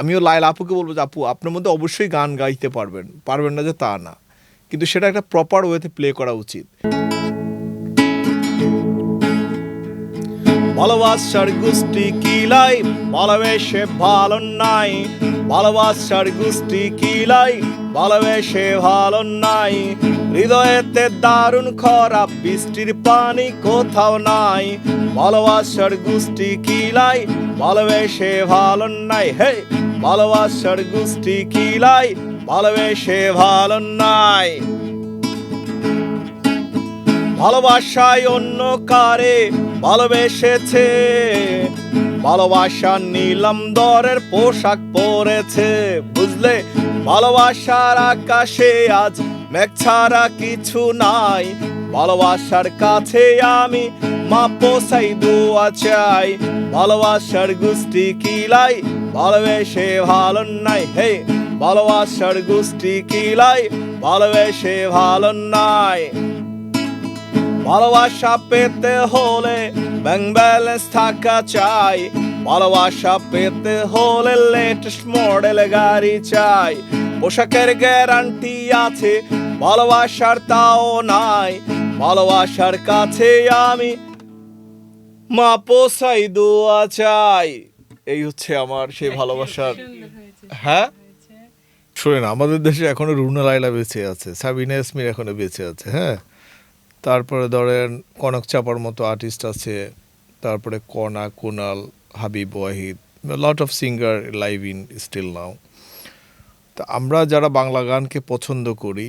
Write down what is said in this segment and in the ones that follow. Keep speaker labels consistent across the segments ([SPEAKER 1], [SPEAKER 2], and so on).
[SPEAKER 1] আমিও লাইলা আপুকে বলব যে আপু, আপনার মধ্যে অবশ্যই গান গাইতে পারবেন পারবেন না যে তা না। কিন্তু সেটা একটা প্রপার ওয়েতে প্লে করা উচিত। ভালোবাসার গোষ্ঠী কিলাই ভালোবেসে ভালো নাই। ভালোবাসার গোষ্ঠী কিলাই ভালোবেসে ভালো নাই। হৃদয়েতে দারুণ খারাপ, বৃষ্টির পানি কোথাও নাই। ভালোবাসার গোষ্ঠী কিলাই ভালোবেসে ভালো নাই। হে ভালোবাসার গোষ্ঠী কিলাই ভালোবেসে ভালো নাই। ভালোবাসায় অন্য কারে ভালোবেসেছে। ভালোবাসা নীলম দরের পোশাক পরেছে। বুঝলে? ভালোবাসার আকাশে আজ মেঘ ছাড়া কিছু নাই। ভালোবাসার কাছে আমি মা পোসাই দোয়া চাই। ভালোবাসার গোষ্ঠী কিলাই ভালোবেসে ভালো নাই হে ভালোবাসার গোষ্ঠী কিলাই ভালোবেসে ভালো নাই ভালোবাসা পেতে হলে ব্যাংক ব্যালেন্স থাকা চাই। ভালোবাসা পেতে হলে লেটেস্ট মডেল গাড়ি চাই। পোশাকের গ্যারান্টি আছে, ভালোবাসার তাও নাই। ভালোবাসার কাছে আমি মা পোসাই দোয়া চাই। এই হচ্ছে আমার সেই ভালোবাসার হ্যাঁ? শোনেন আমাদের দেশে এখনও রুনা লাইলা বেঁচে আছে সাবিনা ইসমির এখনও বেঁচে আছে হ্যাঁ? তারপরে ধরেন কনক চাপার মতো আর্টিস্ট আছে তারপরে Kona Kunal Habib Wahid lot of singer live in still now তা আমরা যারা বাংলা গানকে পছন্দ করি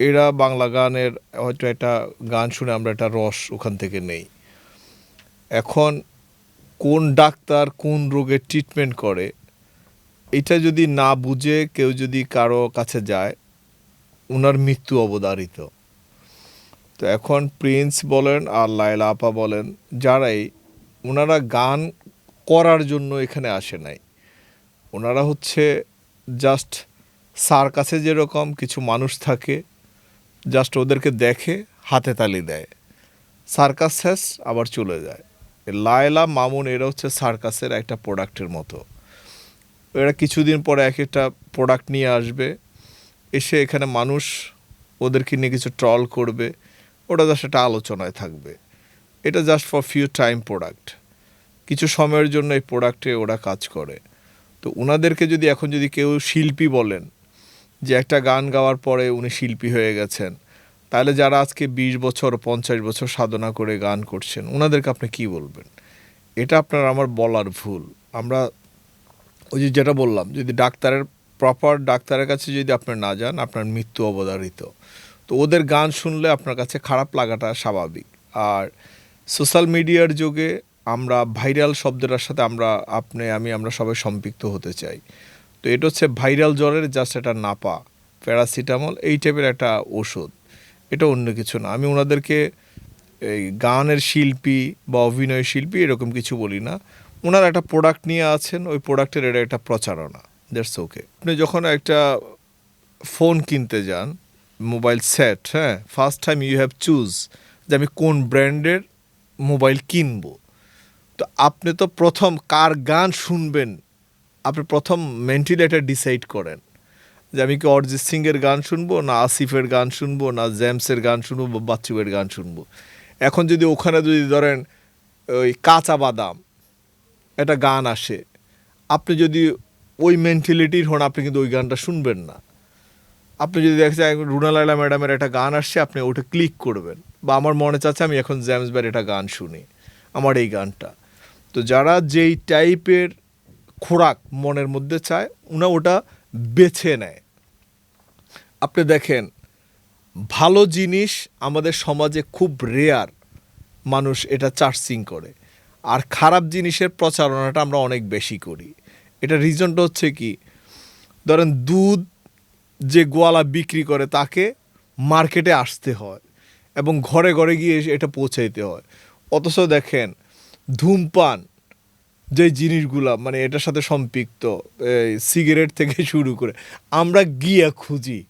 [SPEAKER 1] এরা বাংলা গানের হয়তো একটা গান শুনে আমরা একটা রস ওখান থেকে নেই। এখন কোন ডাক্তার কোন রোগের ট্রিটমেন্ট করে, এটা যদি না বুঝে কেউ যদি কারও কাছে যায় ওনার মৃত্যু অবধারিত। তো এখন প্রিন্স বলেন আর লায়লা আপা বলেন, যারাই ওনারা গান করার জন্য এখানে আসে নাই। ওনারা হচ্ছে জাস্ট স্যার কাছে যেরকম কিছু মানুষ থাকে জাস্ট ওদেরকে দেখে হাতে তালি দেয়। সার্কাস শেষ আবার চলে যায়। লায়লা, মামুন, এরা হচ্ছে সার্কাসের একটা প্রোডাক্টের মতো। এরা কিছুদিন পরে এক একটা প্রোডাক্ট নিয়ে আসবে, এসে এখানে মানুষ ওদেরকে নিয়ে কিছু ট্রল করবে, ওটা জাস্ট একটা আলোচনায় থাকবে। এটা just for few time product. কিছু সময়ের জন্য এই প্রোডাক্টে ওরা কাজ করে। তো ওনাদেরকে যদি এখন যদি কেউ শিল্পী বলেন যে একটা গান গাওয়ার পরে উনি শিল্পী হয়ে গেছেন তাহলে যারা আজকে বিশ বছর, পঞ্চাশ বছর সাধনা করে গান করছেন, ওনাদেরকে আপনি কি বলবেন? এটা আপনার আমার বলার ভুল। আমরা ওই যে যেটা বললাম, যদি ডাক্তারের প্রপার ডাক্তারের কাছে যদি আপনি না যান, আপনার মৃত্যু অবধারিত। তো ওদের গান শুনলে আপনার কাছে খারাপ লাগাটা স্বাভাবিক। আর সোশ্যাল মিডিয়ার যুগে আমরা ভাইরাল শব্দটার সাথে আমরা, আপনি, আমি, আমরা সবাই সম্পৃক্ত হতে চাই। তো এটা হচ্ছে ভাইরাল জ্বরের জাস্ট একটা নাপা, প্যারাসিটামল, এই টাইপের একটা ওষুধ। এটা অন্য কিছু না। আমি ওনাদেরকে এই গানের শিল্পী বা অভিনয় শিল্পী এরকম কিছু বলি না। ওনারা একটা প্রোডাক্ট নিয়ে আছেন, ওই প্রোডাক্টের এটা একটা প্রচারণা। দ্যাটস ওকে আপনি যখন একটা ফোন কিনতে যান মোবাইল সেট হ্যাঁ first time you have choose যে আমি কোন ব্র্যান্ডের মোবাইল কিনবো। তো আপনি তো প্রথম কার গান শুনবেন, আপনি প্রথম মেন্টালি ডিসাইড করেন। যে আমি কি অরিজিৎ সিংয়ের গান শুনব, না আসিফের গান শুনব, না জেমসের গান শুনব, বা বাচ্চুয়ের গান শুনব? এখন যদি ওখানে যদি ধরেন, ওই কাঁচা বাদাম, একটা গান আসে, আপনি যদি ওই মেন্টালিটির হন, আপনি কিন্তু ওই গানটা শুনবেন না। আপনি যদি দেখছেন রুনা লাইলা ম্যাডামের একটা গান আসছে, আপনি ওটা ক্লিক করবেন। বা আমার মনে চাচ্ছে, আমি এখন জেমস ব্যার একটা গান শুনি, আমার এই গানটা। তো যারা যেই টাইপের খোরাক মনের মধ্যে চায় ওনা ওটা বেছে নেয়। আপনি দেখেন, ভালো জিনিস আমাদের সমাজে খুব রেয়ার মানুষ এটা চার্জিং করে। আর খারাপ জিনিসের প্রচারণাটা আমরা অনেক বেশি করি। এটা রিজনটা হচ্ছে কি, ধরেন দুধ যে গোয়ালা বিক্রি করে তাকে মার্কেটে আসতে হয় এবং ঘরে ঘরে গিয়ে এটা পৌঁছাইতে হয়। অথচ দেখেন, ধূমপান যে জিনিসগুলা মানে এটার সাথে সম্পৃক্ত সিগারেট থেকে শুরু করে, আমরা গিয়া খুঁজি।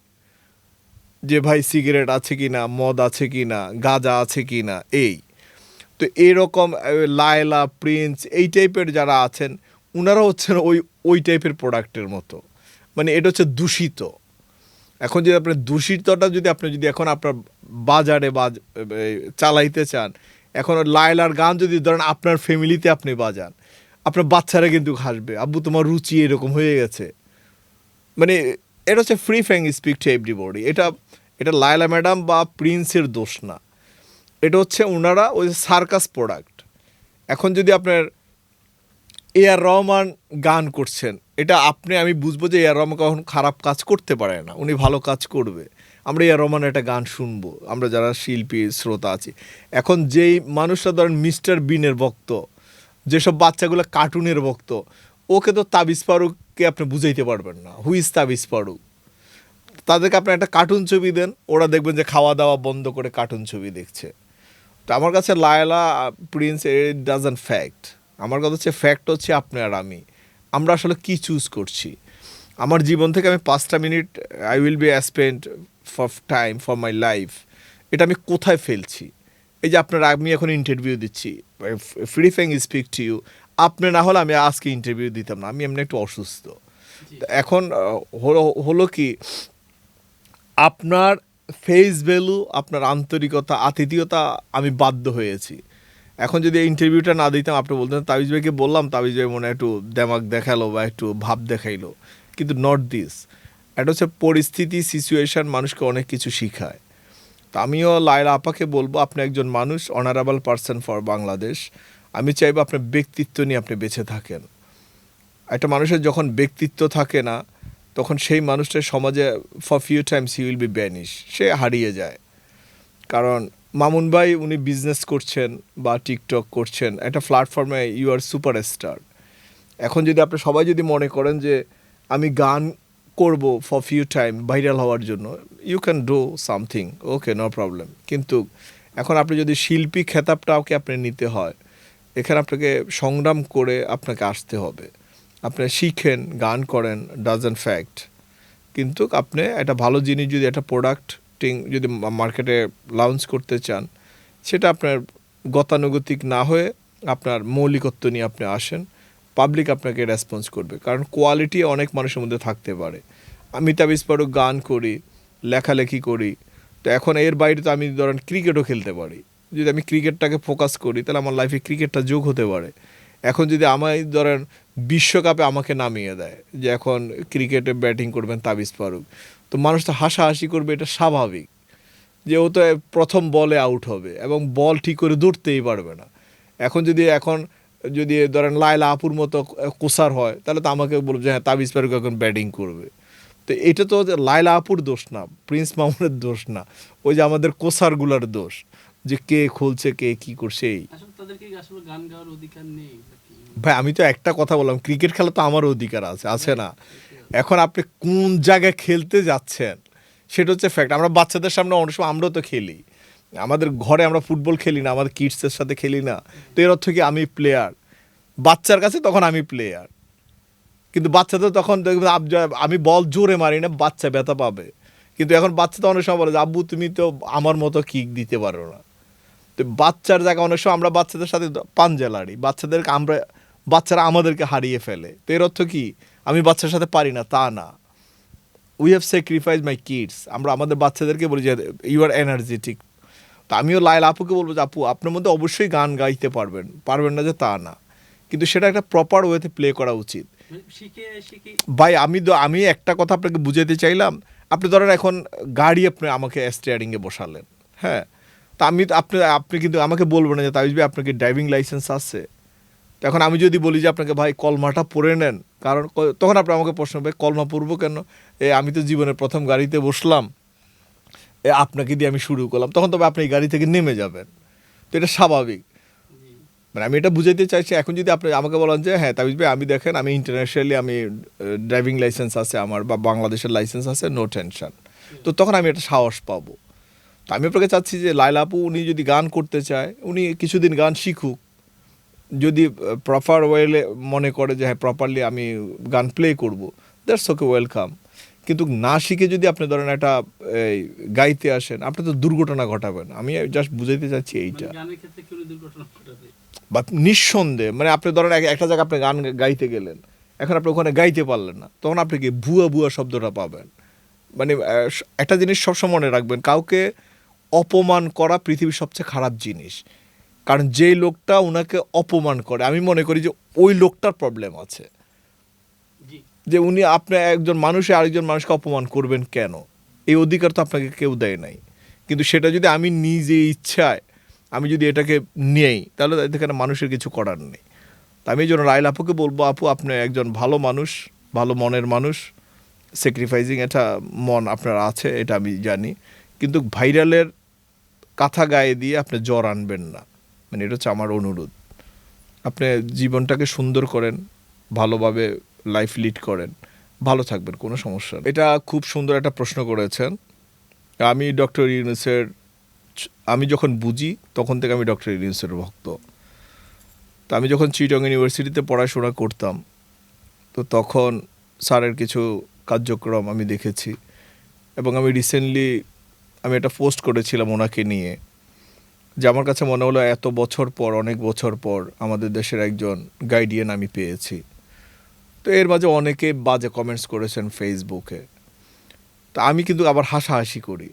[SPEAKER 1] যে ভাই সিগারেট আছে কি না মদ আছে কি না গাঁজা আছে কি না এই। তো এরকম লায়লা, প্রিন্স এই টাইপের যারা আছেন, উনারা হচ্ছেন ওই ওই টাইপের প্রোডাক্টের মতো। মানে এটা হচ্ছে দূষিত। এখন যদি আপনার দূষিতটা যদি আপনি যদি এখন আপনার বাজারে বাজ চালাইতে চান, এখন লায়লার গান যদি ধরেন আপনার ফ্যামিলিতে আপনি বাজান, আপনার বাচ্চারা কিন্তু হাসবে, আব্বু, তোমার রুচি এরকম হয়ে গেছে। মানে এটা হচ্ছে free frank speak to everybody এটা এটা লায়লা ম্যাডাম বা প্রিন্সের দোষ না। এটা হচ্ছে ওনারা ওই সার্কাস প্রোডাক্ট। এখন যদি আপনার এ আর রহমান গান করছেন, এটা আপনি, আমি বুঝব যে এ আর রহমান কখন খারাপ কাজ করতে পারে না। উনি ভালো কাজ করবে। আমরা এ আর রহমানের একটা গান শুনব। আমরা যারা শিল্পী, শ্রোতা আছি। এখন যেই মানুষরা ধরেন মিস্টার বিনের ভক্ত, যেসব বাচ্চাগুলো কার্টুনের ভক্ত ওকে তো তাবিজ ফারুককে আপনি বুঝাইতে পারবেন না। হুইজ তাবিজ ফারুক তাদেরকে আপনি একটা কার্টুন ছবি দেন, ওরা দেখবেন যে খাওয়া দাওয়া বন্ধ করে কার্টুন ছবি দেখছে। তো আমার কাছে Laila, prince it doesn't fact আমার কথা হচ্ছে ফ্যাক্ট হচ্ছে আপনি আর আমি। আমরা আসলে কি চুজ করছি? আমার জীবন থেকে আমি পাঁচটা minute I will be spend for time for my life এটা আমি কোথায় ফেলছি? এই যে আপনার, আমি এখন ইন্টারভিউ দিচ্ছি। Free frank speak to you আপনি না হলে আমি আজকে ইন্টারভিউ দিতাম না আমি এমনি একটু অসুস্থ। এখন হলো হলো কি আপনার ফেস ভ্যালু আপনার আন্তরিকতা আতিথীয়তা আমি বাধ্য হয়েছি। এখন যদি ইন্টারভিউটা না দিতাম আপনি বলতেন তাবিজ ভাইকে বললাম তাবিজ ভাই মনে একটু দেমাগ দেখাল বা একটু ভাব দেখাইলো। কিন্তু নট দিস এটা হচ্ছে পরিস্থিতি সিচুয়েশন মানুষকে অনেক কিছু শিখায়। তা আমিও লায়লা আপাকে বলব আপনি একজন মানুষ অনারেবল পার্সন ফর বাংলাদেশ আমি চাইব আপনার ব্যক্তিত্ব নিয়ে আপনি বেঁচে থাকেন। একটা মানুষের যখন ব্যক্তিত্ব থাকে না, তখন সেই মানুষটা সমাজে for few times he will be banish সে হারিয়ে যায়। কারণ মামুন ভাই উনি বিজনেস করছেন বা টিকটক করছেন, একটা প্ল্যাটফর্মে ইউ আর সুপারস্টার এখন যদি আপনি সবাই যদি মনে করেন যে আমি গান করব ফর ফিউ টাইম ভাইরাল হওয়ার জন্য you can do something okay no problem কিন্তু এখন আপনি যদি শিল্পী খেতাবটাকে আপনি নিতে হয় এখানে আপনাকে সংগ্রাম করে আপনাকে আসতে হবে। আপনি শিখেন, গান করেন ডাজেন ফ্যাক্ট কিন্তু আপনি একটা ভালো জিনিস যদি একটা প্রোডাক্টিং যদি মার্কেটে লঞ্চ করতে চান, সেটা আপনার গতানুগতিক না হয়ে আপনার মৌলিকত্ব নিয়ে আপনি আসেন। পাবলিক আপনাকে রেসপন্স করবে। কারণ কোয়ালিটি অনেক মানুষের মধ্যে থাকতে পারে। আমি তাবিজ পারুক গান করি, লেখালেখি করি। তো এখন এর বাইরে তো আমি ধরেন ক্রিকেটও খেলতে পারি। যদি আমি ক্রিকেটটাকে ফোকাস করি, তাহলে আমার লাইফে ক্রিকেটটা যোগ হতে পারে। এখন যদি আমায় ধরেন বিশ্বকাপে আমাকে নামিয়ে দেয়, যে এখন ক্রিকেটে ব্যাটিং করবেন তাবিজ পারুক তো মানুষ তো হাসাহাসি করবে, এটা স্বাভাবিক। যে ও তো প্রথম বলে আউট হবে এবং বল ঠিক করে দৌড়তেই পারবে না। এখন যদি এখন, যদি ধরেন লায়লা আপুর মতো কোসার হয়, তাহলে তো আমাকে বলবে যে হ্যাঁ তাবিজ পারুক এখন ব্যাটিং করবে। তো এটা তো যে লায়লা আপুর দোষ না, প্রিন্স মামুনের দোষ না, ওই যে আমাদের কোসারগুলোর দোষ। যে কে খুলছে কে কি করছে? ভাই আমি তো একটা কথা বললাম ক্রিকেট খেলা তো আমার অধিকার আছে আছে না। এখন আপনি কোন জায়গায় খেলতে যাচ্ছেন সেটা হচ্ছে ফ্যাক্ট আমরা বাচ্চাদের সামনে অনেক সময় আমরাও তো খেলি। আমাদের ঘরে আমরা ফুটবল খেলি না আমাদের কিডসের সাথে খেলি না। তো এর অর্থ কি আমি প্লেয়ার বাচ্চার কাছে তখন আমি প্লেয়ার কিন্তু বাচ্চাদের তখন দেখবেন আব- আমি বল জোরে মারি না বাচ্চা ব্যথা পাবে। কিন্তু এখন বাচ্চা তো অনেক সময় বলে যে, আব্বু তুমি তো আমার মতো কিক দিতে পারো না। তো বাচ্চার জায়গায় অনেক সময় আমরা বাচ্চাদের সাথে পাঞ্জা লাড়ি। বাচ্চাদেরকে আমরা বাচ্চারা আমাদেরকে হারিয়ে ফেলে। তো এর অর্থ কি? আমি বাচ্চার সাথে পারি না তা না। We have sacrifice my kids আমরা আমাদের বাচ্চাদেরকে বলি যে ইউ আর এনার্জেটিক তো আমিও লাইল আপুকে বলব যে আপু আপনার মধ্যে অবশ্যই গান গাইতে পারবেন। পারবেন না যে তা না। কিন্তু সেটা একটা প্রপার ওয়েতে প্লে করা উচিত।
[SPEAKER 2] মানে
[SPEAKER 1] ভাই আমি তো আমি একটা কথা আপনাকে বুঝাতে চাইলাম। আপনি ধরেন এখন গাড়ি আপনি আমাকে স্টিয়ারিংয়ে বসালেন হ্যাঁ? তা আমি আপনি আপনি কিন্তু আমাকে বলবেন না যে তাবিজ ভাই, আপনার কি ড্রাইভিং লাইসেন্স আছে? এখন আমি যদি বলি যে আপনাকে ভাই কলমাটা পরে নেন, কারণ তখন আপনি আমাকে প্রশ্ন ভাই কলমা পরবো কেন? এ, আমি তো জীবনের প্রথম গাড়িতে বসলাম। এ, আপনাকে দিয়ে আমি শুরু করলাম। তখন তবে আপনি এই গাড়ি থেকে নেমে যাবেন। তো এটা স্বাভাবিক। মানে আমি এটা বুঝাইতে চাইছি, এখন যদি আপনি আমাকে বলেন যে হ্যাঁ তাবিজ ভাই, আমি দেখেন, আমি ইন্টারন্যাশনালি আমি ড্রাইভিং লাইসেন্স আছে আমার বা বাংলাদেশের লাইসেন্স আছে নো টেনশন তো তখন আমি একটা সাহস পাবো। আমি আপনাকে চাচ্ছি যে লাইলা আপু উনি যদি গান করতে চায় উনি কিছুদিন গান শিখুক। যদি প্রপার ওয়েলে মনে করে যে হ্যাঁ প্রপারলি আমি গান প্লে করব দ্যাটস ওকে ওয়েলকাম কিন্তু না শিখে যদি আপনি ধরেন একটা এই, গাইতে আসেন আপনি তো দুর্ঘটনা ঘটাবেন আমি জাস্ট বুঝাইতে চাচ্ছি এইটা।
[SPEAKER 2] মানে
[SPEAKER 1] বা নিঃসন্দেহে মানে আপনি ধরেন এক- একটা জায়গায় আপনি গান গাইতে গেলেন এখন আপনি ওখানে গাইতে পারলেন না তখন আপনি কি ভুয়া ভুয়া শব্দটা পাবেন? মানে একটা জিনিস সবসময় মনে রাখবেন কাউকে অপমান করা পৃথিবীর সবচেয়ে খারাপ জিনিস। কারণ যেই লোকটা ওনাকে অপমান করে আমি মনে করি যে ওই লোকটার প্রবলেম আছে। যে উনি আপনি একজন মানুষে আরেকজন মানুষকে অপমান করবেন কেন? এই অধিকার তো আপনাকে কেউ দেয় নাই। কিন্তু সেটা যদি আমি নিজে ইচ্ছায় আমি যদি এটাকে নেই তাহলে এখানে মানুষের কিছু করার নেই। তা আমি এই জন্য রাইল আপুকে বলব আপু আপনি একজন ভালো মানুষ ভালো মনের মানুষ। স্যাক্রিফাইসিং এটা মন আপনার আছে এটা আমি জানি। কিন্তু ভাইরালের কাঁথা গায়ে দিয়ে আপনি জ্বর আনবেন না। মানে এটা হচ্ছে আমার অনুরোধ। আপনি জীবনটাকে সুন্দর করেন, ভালোভাবে লাইফ লিড করেন, ভালো থাকবেন, কোনো সমস্যা। এটা খুব সুন্দর একটা প্রশ্ন করেছেন। আমি ডক্টর ইউনুসের আমি যখন বুঝি, তখন থেকে আমি ডক্টর ইউনুসের ভক্ত। তো আমি যখন চিটং ইউনিভার্সিটিতে পড়াশোনা করতাম, তো তখন স্যারের কিছু কার্যক্রম আমি দেখেছি। এবং আমি রিসেন্টলি আমি একটা পোস্ট করেছিলাম ওনাকে নিয়ে, যে আমার কাছে মনে হলো এত বছর পর, অনেক বছর পর আমাদের দেশের একজন গাইডিয়ান আমি পেয়েছি। তো এর মাঝে অনেকে বাজে কমেন্টস করেছেন ফেসবুকে তা আমি কিন্তু আবার হাসাহাসি করি।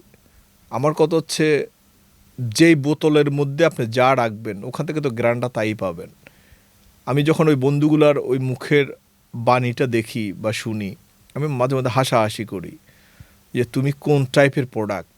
[SPEAKER 1] আমার কথা হচ্ছে, যেই বোতলের মধ্যে আপনি যা রাখবেন, ওখান থেকে তো গ্রানটা তাই পাবেন। আমি যখন ওই বন্ধুগুলার ওই মুখের বাণীটা দেখি বা শুনি, আমি মাঝে মাঝে হাসাহাসি করি যে, তুমি কোন টাইপের প্রোডাক্ট